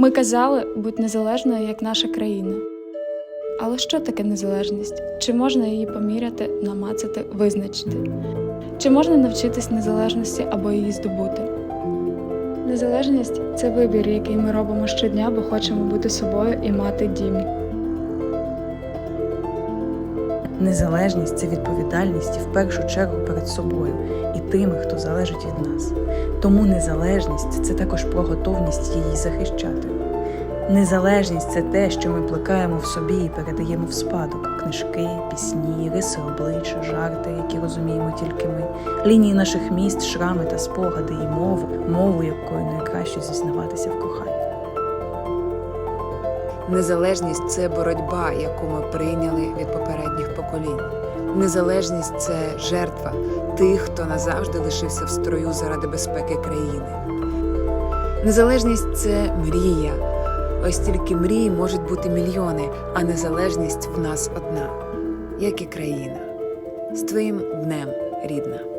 Ми казали, будь незалежною, як наша країна. Але що таке незалежність? Чи можна її поміряти, намацати, визначити? Чи можна навчитись незалежності або її здобути? Незалежність це вибір, який ми робимо щодня, бо хочемо бути собою і мати дім. Незалежність це відповідальність в першу чергу перед собою і тими, хто залежить від нас. Тому незалежність це також про готовність її захищати. Незалежність це те, що ми плекаємо в собі і передаємо в спадок: книжки, пісні, риси обличчя, жарти, які розуміємо тільки ми, лінії наших міст, шрами та спогади і мову, мову, якою найкраще зізнаватися в коханні. Незалежність це боротьба, яку ми прийняли від поколінь. Незалежність це жертва тих, хто назавжди лишився в строю заради безпеки країни. Незалежність це мрія. Ось тільки мрій можуть бути мільйони, а незалежність в нас одна, як і країна. З твоїм днем, рідна.